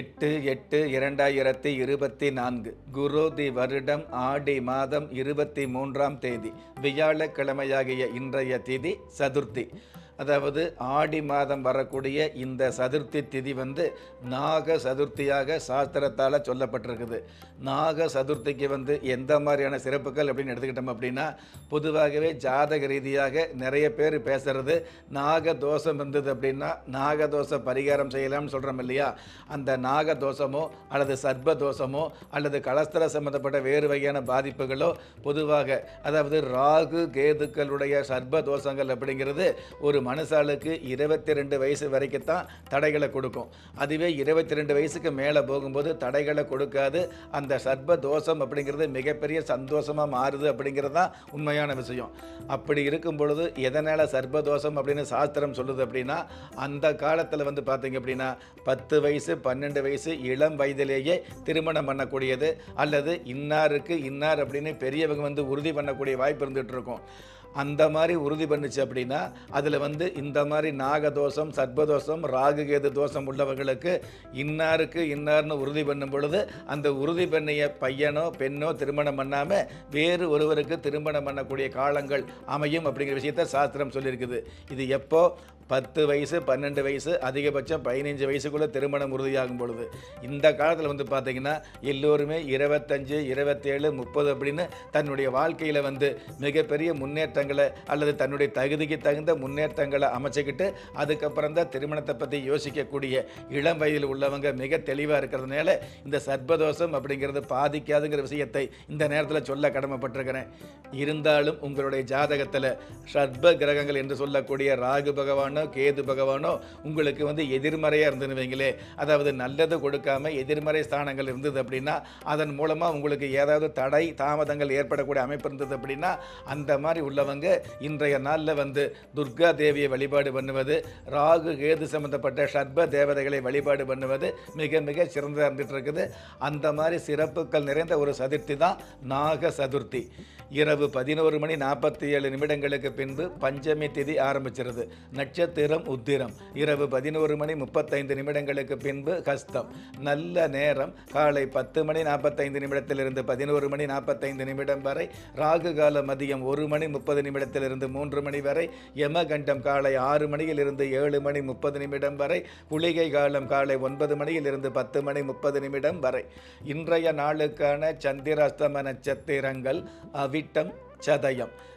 எட்டு எட்டு இரண்டாயிரத்தி இருபத்தி நான்கு குரோதி வருடம் ஆடி மாதம் இருபத்தி மூன்றாம் தேதி வியாழக்கிழமையாகிய இன்றைய திதி சதுர்த்தி. அதாவது ஆடி மாதம் வரக்கூடிய இந்த சதுர்த்தி திதி வந்து நாக சதுர்த்தியாக சாஸ்திரத்தால் சொல்லப்பட்டிருக்குது. நாக சதுர்த்திக்கு வந்து எந்த மாதிரியான சிறப்புகள் அப்படின்னு எடுத்துக்கிட்டோம் அப்படின்னா பொதுவாகவே ஜாதக ரீதியாக நிறைய பேர் பேசுறது நாக தோஷம் இருந்தது அப்படின்னா நாக தோஷ பரிகாரம் செய்யலாம்னு சொல்கிறோம் இல்லையா? அந்த நாக தோஷமோ அல்லது சர்ப்ப தோஷமோ அல்லது கலஸ்தர சம்பந்தப்பட்ட வேறு வகையான பாதிப்புகளோ பொதுவாக அதாவது ராகு கேதுக்களுடைய சர்ப தோஷங்கள் அப்படிங்கிறது ஒரு மனுஷாளுக்கு இருபத்தி ரெண்டு வயசு வரைக்கும் தான் தடைகளை கொடுக்கும். அதுவே இருபத்தி ரெண்டு வயசுக்கு மேலே போகும்போது தடைகளை கொடுக்காது. அந்த சர்ப தோஷம் அப்படிங்கிறது மிகப்பெரிய சந்தோஷமாக மாறுது அப்படிங்கிறது தான் உண்மையான விஷயம். அப்படி இருக்கும் பொழுது எதனால் சர்பதோஷம் அப்படின்னு சாஸ்திரம் சொல்லுது அப்படின்னா அந்த காலத்தில் வந்து பார்த்தீங்க அப்படின்னா பத்து வயசு பன்னெண்டு வயசு இளம் வயதிலேயே திருமணம் பண்ணக்கூடியது அல்லது இன்னாருக்கு இன்னார் அப்படின்னு பெரியவங்க வந்து உறுதி பண்ணக்கூடிய வாய்ப்பு இருந்துகிட்டு இருக்கும். அந்த மாதிரி உறுதி பண்ணுச்சு அப்படின்னா அதில் வந்து இந்த மாதிரி நாகதோஷம் சர்ப்பதோஷம் ராகுகேது தோஷம் உள்ளவர்களுக்கு இன்னாருக்கு இன்னார்னு உறுதி பண்ணும் பொழுது அந்த உறுதி பண்ணிய பையனோ பெண்ணோ திருமணம் பண்ணாமல் வேறு ஒருவருக்கு திருமணம் பண்ணக்கூடிய காலங்கள் அமையும் அப்படிங்கிற விஷயத்த சாஸ்திரம் சொல்லியிருக்குது. இது எப்போ? பத்து வயசு பன்னெண்டு வயசு அதிகபட்சம் பதினஞ்சு வயசுக்குள்ளே திருமணம் உறுதியாகும் பொழுது. இந்த காலத்தில் வந்து பார்த்திங்கன்னா எல்லோருமே இருபத்தஞ்சு இருபத்தேழு முப்பது அப்படின்னு தன்னுடைய வாழ்க்கையில் வந்து மிகப்பெரிய முன்னேற்றங்களை அல்லது தன்னுடைய தகுதிக்கு தகுந்த முன்னேற்றங்களை அமைச்சுக்கிட்டு அதுக்கப்புறம் தான் திருமணத்தை பற்றி யோசிக்கக்கூடிய இளம் வயதில் உள்ளவங்க மிக தெளிவாக இருக்கிறதுனால இந்த சர்ப்பதோஷம் அப்படிங்கிறது பாதிக்காதுங்கிற விஷயத்தை இந்த நேரத்தில் சொல்ல கடமைப்பட்டிருக்கிறேன். இருந்தாலும் உங்களுடைய ஜாதகத்தில் சர்ப்ப கிரகங்கள் என்று சொல்லக்கூடிய ராகு பகவான் கேது பகவானோ உங்களுக்கு வந்து எதிர்மறையாக இருந்துன்னு வைங்களே அதாவது நல்லது கொடுக்காம எதிர்மறை ஸ்தானங்கள் இருந்தது அப்படின்னா அதன் மூலமாக உங்களுக்கு ஏதாவது தடை தாமதங்கள் ஏற்படக்கூடிய அமைப்பு இருந்தது அப்படின்னா அந்த மாதிரி உள்ளவங்க இன்றைய நாளில் வந்து துர்கா தேவியை வழிபாடு பண்ணுவது ராகு கேது சம்பந்தப்பட்ட சர்ப தேவதைகளை வழிபாடு பண்ணுவது மிக மிக சிறந்ததாக இருந்துட்டு இருக்குது. அந்த மாதிரி சிறப்புகள் நிறைந்த ஒரு சதுர்த்தி தான் நாக சதுர்த்தி. இரவு பதினோரு மணி நாற்பத்தி ஏழு நிமிடங்களுக்கு பின்பு பஞ்சமி திதி ஆரம்பிச்சிருது. நட்சத்திரம் உத்திரம். இரவு பதினோரு மணி முப்பத்தைந்து நிமிடங்களுக்கு பின்பு ஹஸ்தம் நல்ல நேரம். காலை பத்து மணி நாற்பத்தைந்து நிமிடத்திலிருந்து பதினோரு மணி நாற்பத்தைந்து நிமிடம் வரை. ராகு கால மதியம் ஒரு மணி முப்பது நிமிடத்திலிருந்து மூன்று மணி வரை. யமகண்டம் காலை ஆறு மணியிலிருந்து ஏழு மணி முப்பது நிமிடம் வரை. குளிகை காலம் காலை ஒன்பது மணியிலிருந்து பத்து மணி முப்பது நிமிடம் வரை. இன்றைய நாளுக்கான சந்திராஸ்தம நட்சத்திரங்கள் அவிட்டம் சதயம்.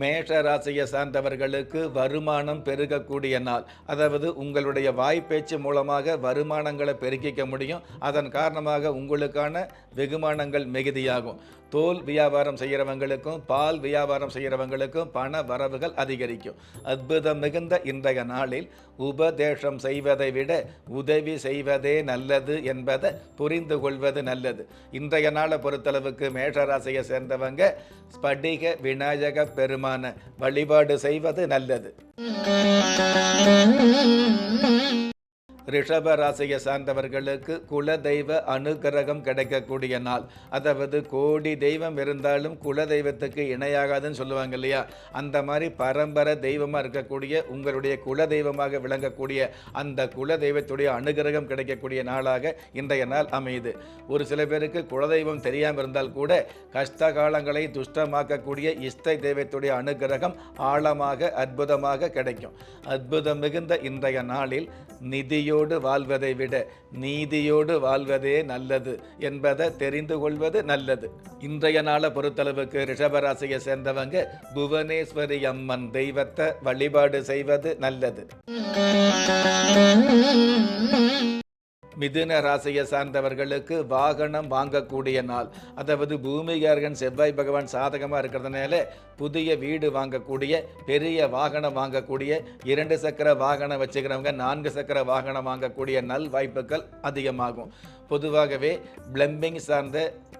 மேஷ ராசியை சார்ந்தவர்களுக்கு வருமானம் பெருகக்கூடிய நாள். அதாவது உங்களுடைய வாய்ப்பேச்சு மூலமாக வருமானங்களை பெருக்கிக்க முடியும். அதன் காரணமாக உங்களுக்கான வெகுமானங்கள் மிகுதியாகும். தோல் வியாபாரம் செய்கிறவங்களுக்கும் பால் வியாபாரம் செய்கிறவங்களுக்கும் பண வரவுகள் அதிகரிக்கும். அற்புதம் மிகுந்த இன்றைய நாளில் உபதேசம் செய்வதை விட உதவி செய்வதே நல்லது என்பதை புரிந்து கொள்வது நல்லது. இன்றைய நாளை பொறுத்தளவுக்கு மேஷராசியை சேர்ந்தவங்க ஸ்படிக விநாயக பெருமான வழிபாடு செய்வது நல்லது. ரிஷப ராசியை சார்ந்தவர்களுக்கு குலதெய்வ அனுகிரகம் கிடைக்கக்கூடிய நாள். அதாவது கோடி தெய்வம் இருந்தாலும் குல தெய்வத்துக்கு இணையாகாதுன்னு சொல்லுவாங்க இல்லையா? அந்த மாதிரி பரம்பரை தெய்வமாக இருக்கக்கூடிய உங்களுடைய குல தெய்வமாக விளங்கக்கூடிய அந்த குல தெய்வத்துடைய அனுகிரகம் கிடைக்கக்கூடிய நாளாக இன்றைய நாள் அமையுது. ஒரு சில பேருக்கு குலதெய்வம் தெரியாமல் இருந்தால் கூட கஷ்ட காலங்களை துஷ்டமாக்கக்கூடிய இஷ்ட தெய்வத்துடைய அனுகிரகம் ஆழமாக அற்புதமாக கிடைக்கும். அற்புதம் மிகுந்த இன்றைய நாளில் நீதியோடு வாழ்வதை விட நீதியோடு வாழ்வதே நல்லது என்பதை தெரிந்து கொள்வது நல்லது. இன்றைய நாளை பொறுத்தளவுக்கு ரிஷபராசியை சேர்ந்தவங்க புவனேஸ்வரி அம்மன் தெய்வத்தை வழிபாடு செய்வது நல்லது. மிதுன ராசியை சார்ந்தவர்களுக்கு வாகனம் வாங்கக்கூடிய நாள். அதாவது பூமிகாரகன் செவ்வாய் பகவான் சாதகமாக இருக்கிறதுனால புதிய வீடு வாங்கக்கூடிய பெரிய வாகனம் வாங்கக்கூடிய இரண்டு சக்கர வாகனம் வச்சுக்கிறவங்க நான்கு சக்கர வாகனம் வாங்கக்கூடிய நல் வாய்ப்புகள் அதிகமாகும். பொதுவாகவே பிளம்பிங் சார்ந்த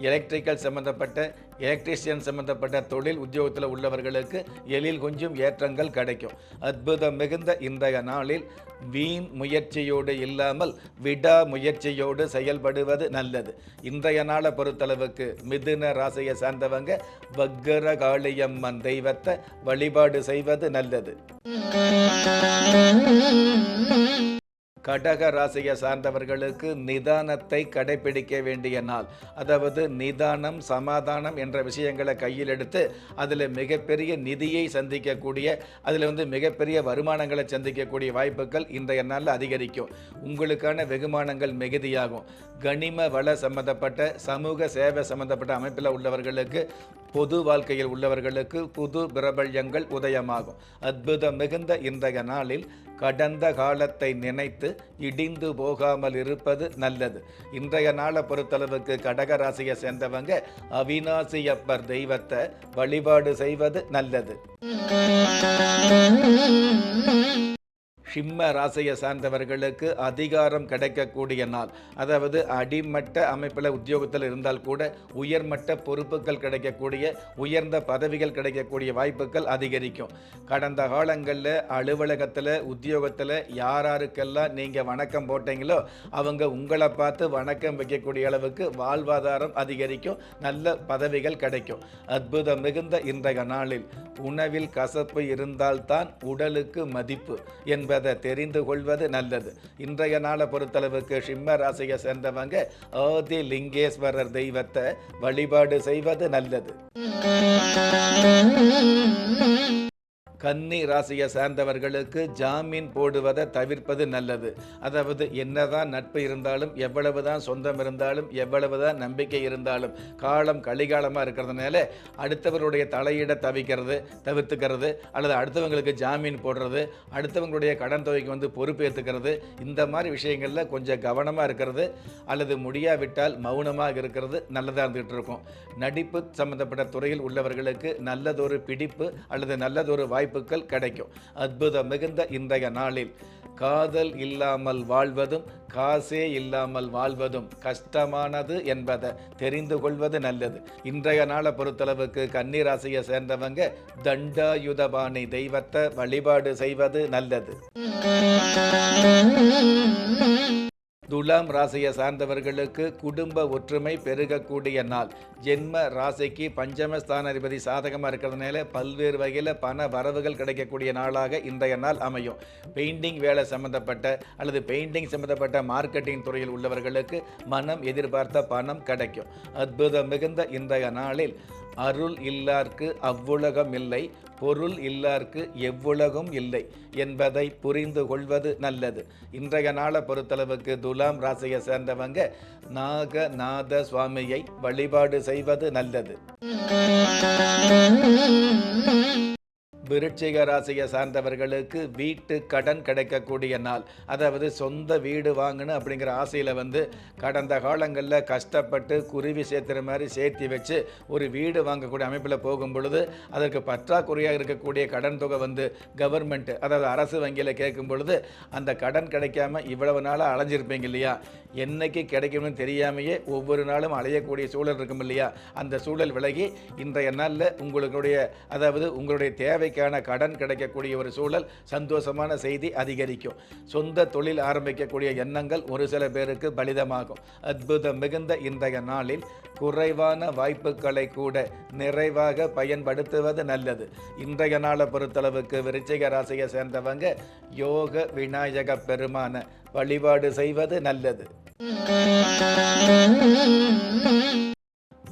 எலக்ட்ரிக்கல் சம்பந்தப்பட்ட எலக்ட்ரீஷியன் சம்பந்தப்பட்ட தொழில் உத்தியோகத்தில் உள்ளவர்களுக்கு எழில் கொஞ்சம் ஏற்றங்கள் கிடைக்கும். அற்புதம் மிகுந்த இன்றைய நாளில் வீண் முயற்சியோடு இல்லாமல் விடா முயற்சியோடு செயல்படுவது நல்லது. இன்றைய நாளை பொறுத்தளவுக்கு மிதுன ராசியை சார்ந்தவங்க வக்கர காளியம்மன் தெய்வத்தை வழிபாடு செய்வது நல்லது. கடக ராசியை சார்ந்தவர்களுக்கு நிதானத்தை கடைபிடிக்க வேண்டிய நாள். அதாவது நிதானம் சமாதானம் என்ற விஷயங்களை கையில் எடுத்து அதில் மிகப்பெரிய நிதியை சந்திக்கக்கூடிய அதில் வந்து மிகப்பெரிய வருமானங்களை சந்திக்கக்கூடிய வாய்ப்புகள் இன்றைய நாளில் அதிகரிக்கும். உங்களுக்கான வெகுமானங்கள் மிகுதியாகும். கனிம வள சம்பந்தப்பட்ட சமூக சேவை சம்பந்தப்பட்ட அமைப்பில் உள்ளவர்களுக்கு பொது வாழ்க்கையில் உள்ளவர்களுக்கு புது பிரபல்யங்கள் உதயமாகும். அற்புதம் மிகுந்த இன்றைய நாளில் கடந்த காலத்தை நினைத்து இடிந்து போகாமல் இருப்பது நல்லது. இன்றைய நாளை பொறுத்தளவுக்கு கடக ராசியை சேர்ந்தவங்க அவிநாசியப்பர் தெய்வத்தை வழிபாடு செய்வது நல்லது. சிம்ம ராசியை சார்ந்தவர்களுக்கு அதிகாரம் கிடைக்கக்கூடிய நாள். அதாவது அடிமட்ட அமைப்பில் உத்தியோகத்தில் இருந்தால் கூட உயர்மட்ட பொறுப்புகள் கிடைக்கக்கூடிய உயர்ந்த பதவிகள் கிடைக்கக்கூடிய வாய்ப்புகள் அதிகரிக்கும். கடந்த காலங்களில் அலுவலகத்தில் உத்தியோகத்தில் யாராருக்கெல்லாம் நீங்கள் வணக்கம் போட்டீங்களோ அவங்க உங்களை பார்த்து வணக்கம் வைக்கக்கூடிய அளவுக்கு வாழ்வாதாரம் அதிகரிக்கும் நல்ல பதவிகள் கிடைக்கும். அற்புதம் மிகுந்த இன்றைய நாளில் உணவில் கசப்பு இருந்தால்தான் உடலுக்கு மதிப்பு என்பது தெரிந்து கொள்வது நல்லது. இன்றைய நாளை பொறுத்தளவுக்கு சிம்ம ராசியை சேர்ந்தவங்க ஆதி லிங்கேஸ்வரர் தெய்வத்தை வழிபாடு செய்வது நல்லது. கன்னி ராசியை சார்ந்தவர்களுக்கு ஜாமீன் போடுவதை தவிர்ப்பது நல்லது. அதாவது என்னதான் நட்பு இருந்தாலும் எவ்வளவுதான் சொந்தம் இருந்தாலும் எவ்வளவுதான் நம்பிக்கை இருந்தாலும் காலம் கலிகாலமாக இருக்கிறதுனால அடுத்தவருடைய தலையிட தவிக்கிறது தவிர்த்துக்கிறது அல்லது அடுத்தவங்களுக்கு ஜாமீன் போடுறது அடுத்தவங்களுடைய கடன் தொகைக்கு வந்து பொறுப்பேற்றுக்கிறது இந்த மாதிரி விஷயங்களில் கொஞ்சம் கவனமாக இருக்கிறது அல்லது முடியாவிட்டால் மௌனமாக இருக்கிறது நல்லதாக இருந்துகிட்டு இருக்கும். நடிப்பு சம்பந்தப்பட்ட துறையில் உள்ளவர்களுக்கு நல்லதொரு பிடிப்பு அல்லது நல்லதொரு வாய்ப்புகள் கிடைக்கும். அற்புதம் மிகுந்த இன்றைய நாளில். காதல் இல்லாமல் வாழ்வதும் காசே இல்லாமல் வாழ்வதும் கஷ்டமானது என்பதை தெரிந்து கொள்வது நல்லது. இன்றைய நாளை பொறுத்தளவுக்கு கன்னிராசியை சேர்ந்தவங்க தண்டாயுதபாணி தெய்வத்தை வழிபாடு செய்வது நல்லது. Mm-hmm. துலாம் ராசியை சார்ந்தவர்களுக்கு குடும்ப ஒற்றுமை பெருகக்கூடிய நாள். ஜென்ம ராசிக்கு பஞ்சமஸ்தானாதிபதி சாதகமாக இருக்கிறதுனால பல்வேறு வகையில் பண வரவுகள் கிடைக்கக்கூடிய நாளாக இன்றைய நாள் அமையும். பெயிண்டிங் வேலை சம்பந்தப்பட்ட அல்லது பெயிண்டிங் சம்பந்தப்பட்ட மார்க்கெட்டிங் துறையில் உள்ளவர்களுக்கு மனம் எதிர்பார்த்த பணம் கிடைக்கும். அற்புதம் மிகுந்த இன்றைய நாளில் அருள் இல்லார்க்கு அவ்வுலகம் இல்லை பொருள் இல்லார்க்கு எவ்வுலகும் இல்லை என்பதை புரிந்து கொள்வது நல்லது. இன்றைய நாளை பொறுத்தளவுக்கு துலாம் ராசியை சேர்ந்தவங்க நாகநாத சுவாமியை வழிபாடு செய்வது நல்லது. விருட்சிக ராசியை சார்ந்தவர்களுக்கு வீட்டு கடன் கிடைக்கக்கூடிய நாள். அதாவது சொந்த வீடு வாங்கணும் அப்படிங்கிற ஆசையில் வந்து கடந்த காலங்களில் கஷ்டப்பட்டு குருவி சேர்த்துற மாதிரி சேர்த்தி வச்சு ஒரு வீடு வாங்கக்கூடிய அமைப்பில் போகும் பொழுது அதற்கு பற்றாக்குறையாக இருக்கக்கூடிய கடன் தொகை வந்து கவர்மெண்ட் அதாவது அரசு வங்கியில் கேட்கும் பொழுது அந்த கடன் கிடைக்காம இவ்வளவு நாளாக அலைஞ்சிருப்பீங்க இல்லையா? என்னைக்கு கிடைக்கும்னு தெரியாமையே ஒவ்வொரு நாளும் அலையக்கூடிய சூழல் இருக்கும் இல்லையா? அந்த சூழல் விலகி இன்றைய நாளில் உங்களுடைய அதாவது உங்களுடைய தேவைக்கான கடன் கிடைக்கக்கூடிய ஒரு சூழல் சந்தோஷமான செய்தி அதிகரிக்கும். சொந்த தொழில் ஆரம்பிக்கக்கூடிய எண்ணங்கள் ஒரு சில பேருக்கு பலிதமாகும். அற்புதம் மிகுந்த இன்றைய நாளில் குறைவான வாய்ப்புகளை கூட நிறைவாக பயன்படுத்துவது நல்லது. இன்றைய நாளை பொறுத்தளவுக்கு விருச்சிக ராசியை சேர்ந்தவங்க யோக விநாயக பெருமான வழிபாடு செய்வது நல்லது.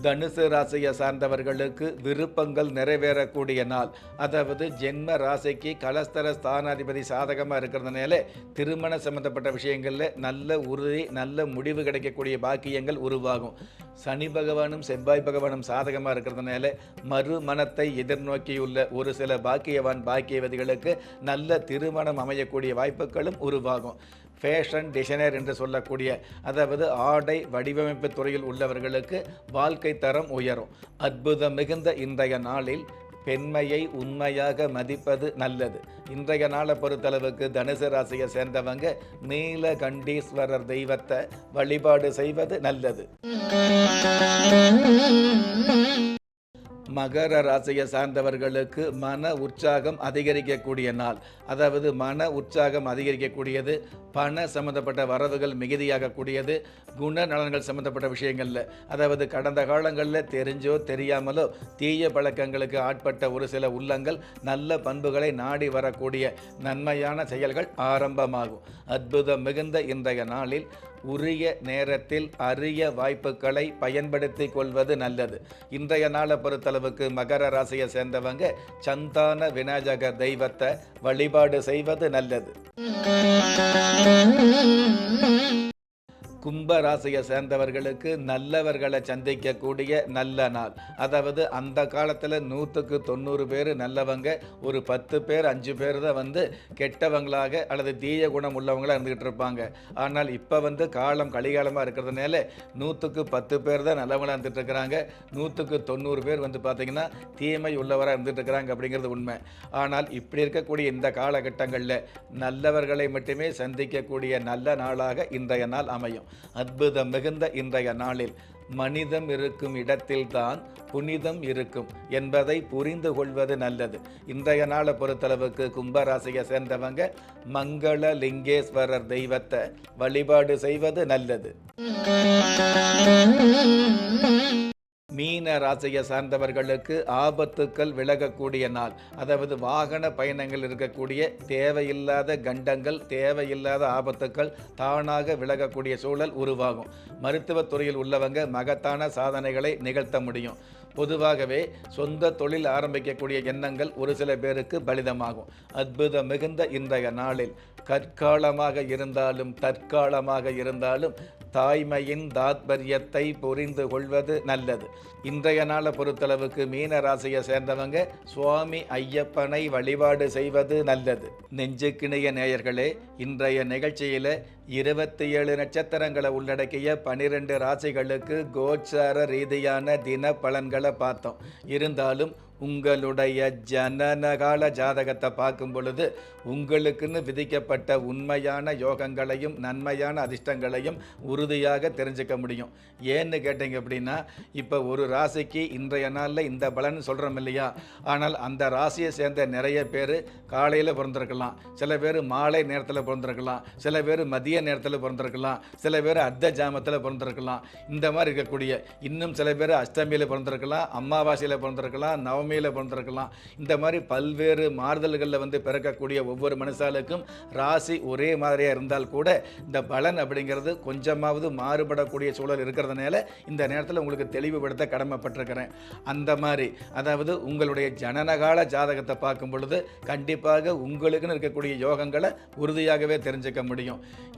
தனுசு ராசியை சார்ந்தவர்களுக்கு விருப்பங்கள் நிறைவேறக்கூடிய நாள். அதாவது ஜென்ம ராசிக்கு கலஸ்தர ஸ்தானாதிபதி சாதகமாக இருக்கிறதுனால திருமண சம்பந்தப்பட்ட விஷயங்களில் நல்ல உறுதி நல்ல முடிவு கிடைக்கக்கூடிய பாக்கியங்கள் உருவாகும். சனி பகவானும் செவ்வாய் பகவானும் சாதகமாக இருக்கிறதுனால மறுமணத்தை எதிர்நோக்கியுள்ள ஒரு சில பாக்கியவான் பாக்கியவதிகளுக்கு நல்ல திருமணம் அமையக்கூடிய வாய்ப்புகளும் உருவாகும். ஃபேஷன் டிசைனர் என்று சொல்லக்கூடிய அதாவது ஆடை வடிவமைப்பு துறையில் உள்ளவர்களுக்கு வாழ்க்கை தரம் உயரும். அற்புதம் மிகுந்த இன்றைய நாளில் பெண்மையை உண்மையாக மதிப்பது நல்லது. இன்றைய நாளை பொறுத்தளவுக்கு தனுசு ராசியை சேர்ந்தவங்க நீலகண்டீஸ்வரர் தெய்வத்தை வழிபாடு செய்வது நல்லது. மகர ராசியை சார்ந்தவர்களுக்கு மன உற்சாகம் அதிகரிக்கக்கூடிய நாள். அதாவது மன உற்சாகம் அதிகரிக்கக்கூடியது பண சம்பந்தப்பட்ட வரவுகள் மிகுதியாகக்கூடியது குண நலன்கள் சம்பந்தப்பட்ட விஷயங்களில். அதாவது கடந்த காலங்களில் தெரிஞ்சோ தெரியாமலோ தீய பழக்கங்களுக்கு ஆட்பட்ட ஒரு சில உள்ளங்கள் நல்ல பண்புகளை நாடி வரக்கூடிய நன்மையான செயல்கள் ஆரம்பமாகும். அற்புதம் மிகுந்த இன்றைய நாளில் உரிய நேரத்தில் அரிய வாய்ப்புகளை பயன்படுத்தி கொள்வது நல்லது. இன்றைய நாளை பொறுத்தளவுக்கு மகர ராசியை சேர்ந்தவங்க சந்தான விநாயகர் தெய்வத்தை வழிபாடு செய்வது நல்லது. கும்ப ராசியை சேர்ந்தவர்களுக்கு நல்லவர்களை சந்திக்கக்கூடிய நல்ல நாள். அதாவது அந்த காலத்தில் நூற்றுக்கு தொண்ணூறு பேர் நல்லவங்க ஒரு பத்து பேர் அஞ்சு பேர் தான் வந்து கெட்டவங்களாக அல்லது தீய குணம் உள்ளவங்களாக இருந்துக்கிட்டு இருப்பாங்க. ஆனால் இப்போ வந்து காலம் கலிகாலமாக இருக்கிறதுனால நூற்றுக்கு பத்து பேர் தான் நல்லவங்களாக இருந்துட்டு இருக்கிறாங்க. நூற்றுக்கு தொண்ணூறு பேர் வந்து பார்த்திங்கன்னா தீமை உள்ளவராக இருந்துட்டு இருக்கிறாங்க அப்படிங்கிறது உண்மை. ஆனால் இப்படி இருக்கக்கூடிய இந்த காலகட்டங்களில் நல்லவர்களை மட்டுமே சந்திக்கக்கூடிய நல்ல நாளாக இன்றைய நாள் அமையும். அற்புதம் மிகுந்த இன்றைய நாளில். மனிதம் இருக்கும் இடத்தில்தான் புனிதம் இருக்கும் என்பதை புரிந்து கொள்வது நல்லது. இன்றைய நாளை பொறுத்தளவுக்கு கும்பராசியை சேர்ந்தவங்க மங்கள லிங்கேஸ்வரர் தெய்வத்தை வழிபாடு செய்வது நல்லது. மீன ராசியை சார்ந்தவர்களுக்கு ஆபத்துக்கள் விலகக்கூடிய நாள். அதாவது வாகன பயணங்கள் இருக்கக்கூடிய தேவையில்லாத கண்டங்கள் தேவையில்லாத ஆபத்துக்கள் தானாக விலகக்கூடிய சூழல் உருவாகும். மருத்துவத் துறையில் உள்ளவங்க மகத்தான சாதனைகளை நிகழ்த்த முடியும். பொதுவாகவே சொந்த தொழில் ஆரம்பிக்கக்கூடிய எண்ணங்கள் ஒரு சில பேருக்கு பலிதமாகும். அற்புதம் மிகுந்த இன்றைய நாளில். கற்காலமாக இருந்தாலும் தற்காலமாக இருந்தாலும் தாய்மையின் தாத்பரியத்தை புரிந்து கொள்வது நல்லது. இன்றைய நாளை பொறுத்தளவுக்கு மீன ராசியை சேர்ந்தவங்க சுவாமி ஐயப்பனை வழிபாடு செய்வது நல்லது. நெஞ்சுக்கிணைய நேயர்களே இன்றைய நிகழ்ச்சியில் இருபத்தி ஏழு நட்சத்திரங்களை உள்ளடக்கிய பனிரெண்டு ராசிகளுக்கு கோச்சார ரீதியான தின பலன்களை பார்த்தோம். இருந்தாலும் உங்களுடைய ஜனனகால ஜாதகத்தை பார்க்கும் பொழுது உங்களுக்குன்னு விதிக்கப்பட்ட உண்மையான யோகங்களையும் நன்மையான அதிர்ஷ்டங்களையும் உறுதியாக தெரிஞ்சுக்க முடியும். ஏன்னு கேட்டீங்க அப்படின்னா இப்போ ஒரு ராசிக்கு இன்றைய நாளில் இந்த பலன் சொல்கிறோம் இல்லையா? ஆனால் அந்த ராசியை சேர்ந்த நிறைய பேர் காலையில் பிறந்திருக்கலாம். சில பேர் மாலை நேரத்தில் பிறந்திருக்கலாம். சில பேர் மதிய நேரத்தில் பிறந்திருக்கலாம். சில பேர் அர்த்த ஜாமத்தில் பிறந்திருக்கலாம். இந்த மாதிரி இருக்கக்கூடிய இன்னும் சில பேர் அஷ்டமியில் பிறந்திருக்கலாம் அமாவாசையில் பிறந்திருக்கலாம் நவமியில் பிறந்திருக்கலாம். இந்த மாதிரி பல்வேறு மாறுதல்களில் வந்து பிறக்கக்கூடிய ஒவ்வொரு மனுஷாலுக்கும் ராசி ஒரே மாதிரியாக இருந்தால் கூட இந்த பலன் அப்படிங்கிறது கொஞ்சமாவது மாறுபடக்கூடிய சூழல் இருக்கிறதுனால இந்த நேரத்தில் உங்களுக்கு தெளிவுபடுத்த கடமைப்பட்டிருக்கிறேன். அந்த மாதிரி அதாவது உங்களுடைய ஜனனகால ஜாதகத்தை பார்க்கும் பொழுது கண்டிப்பாக உங்களுக்குன்னு இருக்கக்கூடிய யோகங்களை உறுதியாகவே தெரிஞ்சுக்க முடியும்.